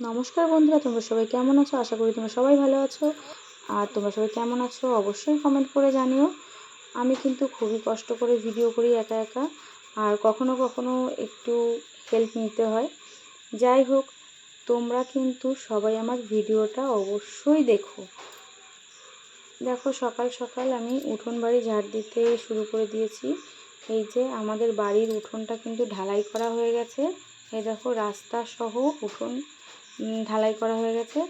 নমস্কার বন্ধুরা, তোমরা সবাই কেমন আছো? আশা করি তোমরা সবাই ভালো আছো। আর তোমরা সবাই কেমন আছো অবশ্যই কমেন্ট করে জানিও। আমি কিন্তু খুবই কষ্ট করে ভিডিও করি একা একা, আর কখনো কখনো একটু হেল্প নিতে হয়। যাই হোক, তোমরা কিন্তু সবাই আমার ভিডিওটা অবশ্যই দেখো। দেখো, সকাল সকাল আমি উঠোন বাড়ি ঝাড় দিতে শুরু করে দিয়েছি। এই যে আমাদের বাড়ির উঠোনটা কিন্তু ঢালাই করা হয়ে গেছে। এই দেখো, রাস্তা সহ উঠোন ঢালাই করা হয়ে গেছে।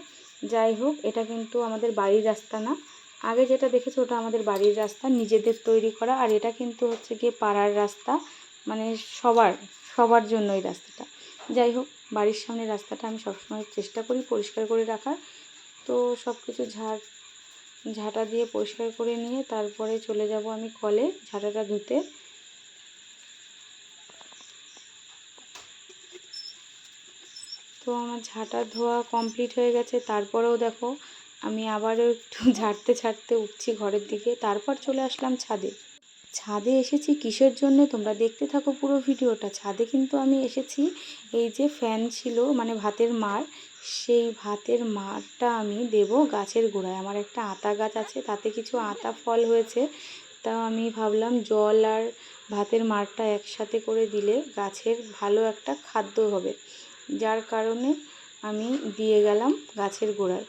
যাই হোক, এটা কিন্তু আমাদের বাড়ির রাস্তা না। আগে যেটা দেখেছ, ওটা আমাদের বাড়ির রাস্তা, নিজেদের তৈরি করা। আর এটা কিন্তু হচ্ছে গিয়ে পাড়ার রাস্তা মানে সবার সবার জন্য এই রাস্তাটা। যাই হোক, বাড়ির সামনে রাস্তাটা আমি সবসময় চেষ্টা করি পরিষ্কার করে রাখার। তো সব কিছু ঝাড়, ঝাঁটা দিয়ে পরিষ্কার করে নিয়ে তারপরে চলে যাব আমি কলে ঝাঁটাটা ধুতে। তো আমার ঝাঁটা ধোয়া কমপ্লিট হয়ে গেছে। তারপরেও দেখো, আমি আবারও একটু ঝাড়তে ঝাড়তে উঠছি ঘরের দিকে। তারপর চলে আসলাম ছাদে। ছাদে এসেছি কিসের জন্য? তোমরা দেখতে থাকো পুরো ভিডিওটা। ছাদে কিন্তু আমি এসেছি, এই যে ফ্যান ছিল মানে ভাতের মার, সেই ভাতের মারটা আমি দেব গাছের গোড়ায়। আমার একটা আতা গাছ আছে, তাতে কিছু আতা ফল হয়েছে। তাও আমি ভাবলাম জল আর ভাতের মারটা একসাথে করে দিলে গাছের ভালো একটা খাদ্য হবে। যার কারণে আমি দিয়ে গেলাম গাছের গোড়ায়।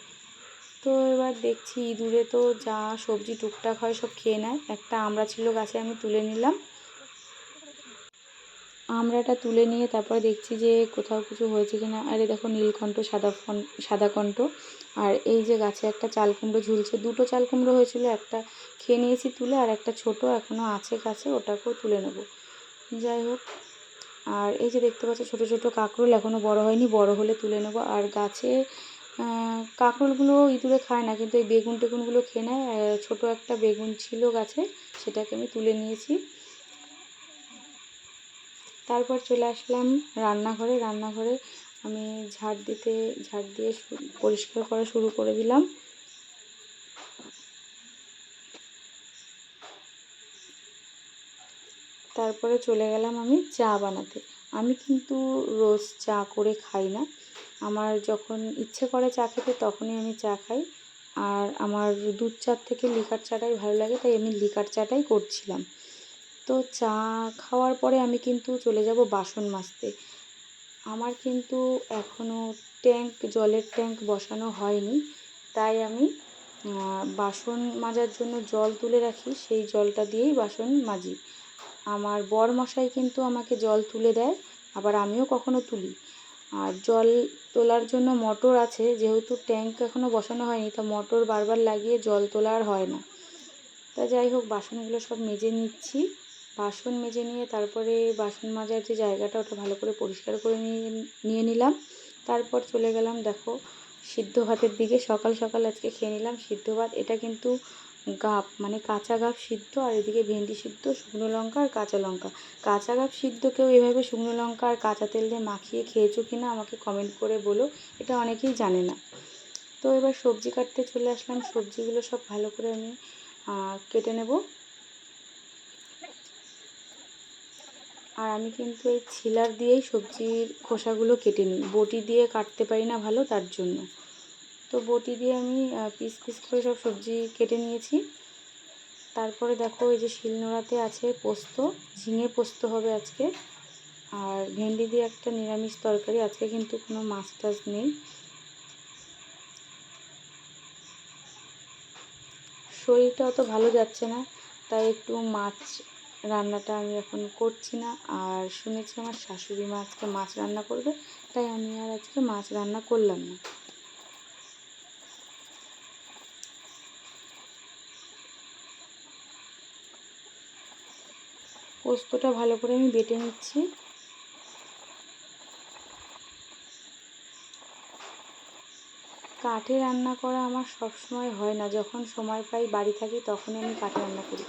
তো এবার দেখছি ইঁদুরে তো যা সবজি টুকটাক হয় সব খেয়ে নেয়। একটা আমড়া ছিল গাছে, আমি তুলে নিলাম। আমড়াটা তুলে নিয়ে তারপর দেখছি যে কোথাও কিছু হয়েছে কি না আরে দেখো, নীলকণ্ঠ, সাদা ফন, সাদা কণ্ঠ। আর এই যে গাছে একটা চাল কুমড়ো ঝুলছে, দুটো চাল কুমড়ো হয়েছিল, একটা খেয়ে নিয়েছি তুলে, আর একটা ছোট এখনও আছে গাছে, ওটাকেও তুলে নেব। যাই হোক আর এই যে দেখতে পাচ্ছ, ছোট ছোট কাঁকরোল এখনও বড় হয়নি, বড় হলে তুলে নেব। আর গাছে কাঁকরোলগুলো ইঁদুরে খায় না, কিন্তু এই বেগুন টেগুনগুলো খেয়ে নেয়। ছোটো একটা বেগুন ছিল গাছে, সেটাকে আমি তুলে নিয়েছি। তারপর চলে আসলাম রান্নাঘরে। রান্নাঘরে আমি ঝাড় দিতে, ঝাড় দিয়ে পরিষ্কার করা শুরু করে দিলাম। তারপরে চলে গেলাম আমি চা বানাতে। আমি কিন্তু রোজ চা করে খাই না। আমার যখন ইচ্ছে করে চা খেতে তখনই আমি চা খাই। আর আমার দুধ চার থেকে লিকার চাটাই ভালো লাগে, তাই আমি লিকার চাটাই করছিলাম। তো চা খাওয়ার পরে আমি কিন্তু চলে যাব বাসন মাজতে। আমার কিন্তু এখনও ট্যাঙ্ক, জলের ট্যাঙ্ক বসানো হয়নি। তাই আমি বাসন মাজার জন্য জল তুলে রাখি, সেই জলটা দিয়েই বাসন মাজি। আমার বর মশাই কিন্তু আমাকে জল তুলে দেয়, আবার আমিও কখনো তুলি। আর জল তোলার জন্য মোটর আছে, যেহেতু ট্যাঙ্ক এখনও বসানো হয়নি, তা মোটর বারবার লাগিয়ে জল তোলা আর হয় না। তা যাই হোক, বাসনগুলো সব মেজে নিচ্ছি। বাসন মেজে নিয়ে তারপরে বাসন মাজার যে জায়গাটা, ওটা ভালো করে পরিষ্কার করে নিয়ে নিয়ে নিলাম। তারপর চলে গেলাম, দেখো, সিদ্ধ ভাতের দিকে। সকাল সকাল আজকে খেয়ে নিলাম সিদ্ধ ভাত। এটা কিন্তু গাপ মানে কাঁচা গাপ সিদ্ধ আর এদিকে ভেন্ডি সিদ্ধ, শুকনো লঙ্কা আর কাঁচা লঙ্কা। কাঁচা গাপ সিদ্ধ কেউ এভাবে শুকনো লঙ্কা আর কাঁচা তেল দিয়ে মাখিয়ে খেয়েছো কি না আমাকে কমেন্ট করে বলো, এটা অনেকেই জানে না। তো এবার সবজি কাটতে চলে আসলাম, সবজিগুলো সব ভালো করে আমি কেটে নেব। আর আমি কিন্তু এই ছিলার দিয়েই সবজির খোসাগুলো কেটে নিই, বটি দিয়ে কাটতে পারি না ভালো তার জন্য। তো বটি দিয়ে আমি পিস পিস করে সব সবজি কেটে নিয়েছি। তারপরে দেখো এই যে শিলনোড়াতে আছে পোস্ত, ঝিঙে পোস্ত হবে আজকে। আর ভেন্ডি দিয়ে একটা নিরামিষ তরকারি, আজকে কিন্তু কোনো মাছ টাছ নেই। শরীরটা অত ভালো যাচ্ছে না, তাই একটু মাছ রান্নাটা আমি এখন করছি না। আর শুনেছি আমার শাশুড়ি মা আজকে মাছ রান্না করবে, তাই আমি আর আজকে মাছ রান্না করলাম না। পোস্তটা ভালো করে আমি বেটে নিচ্ছি। কাঠে রান্না করা আমার সব সময় হয় না, যখন সময় পাই বাড়ি থাকি তখনই আমি কাঠে রান্না করি।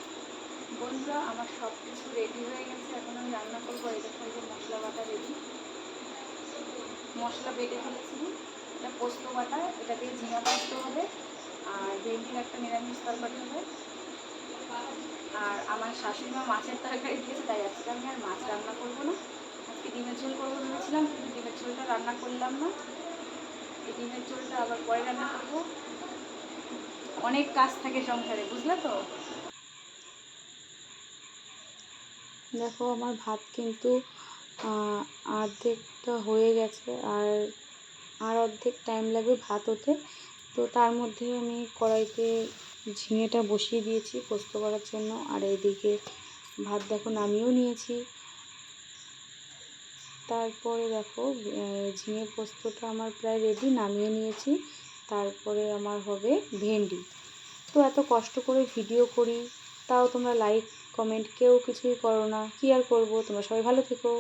বন্ধুরা, আমার সব কিছু রেডি হয়ে গেছে, এখন আমি রান্না করব এটা যে মশলা বাটা রেডি মশলা বেটে ফেলেছি, এটা পোস্ত বাটা, এটা দিয়ে ঝিঙা পোস্ত হবে, আর ভেন্ডির একটা নিরামিষ তরকারি হবে। আর আমার শাশুড়ি মা মাছের তরকারি দিয়েছে, তাই আজকে আমি আর মাছ রান্না করব না। আজকে ডিমের ঝোল করব ভেবেছিলাম, কিন্তু ডিমের ঝোলটা রান্না করলাম না। পোস্তটা আবার পরে রান্না করব। অনেক কাজ থাকে সংসারে, বুঝলে তো? দেখো, আমার ভাত কিন্তু অর্ধেকটা হয়ে গেছে, আর আর অর্ধেক টাইম লাগবে ভাত হতে তো তার মধ্যে আমি কড়াইতে ঝিঙেটা বসিয়ে দিয়েছি পোস্ত করার জন্য। আর এদিকে ভাত দেখো নামিয়েও নিয়েছি। তারপরে দেখো ঝিঙে পোস্তটা আমার প্রায় রেডি নামিয়ে নিয়েছি। তারপরে আমার হবে ভেন্ডি। তো এত কষ্ট করে ভিডিও করি, তাও তোমরা লাইক কমেন্ট কেউ কিছুই করো না। কী আর করব? তোমরা সবাই ভালো থেকো।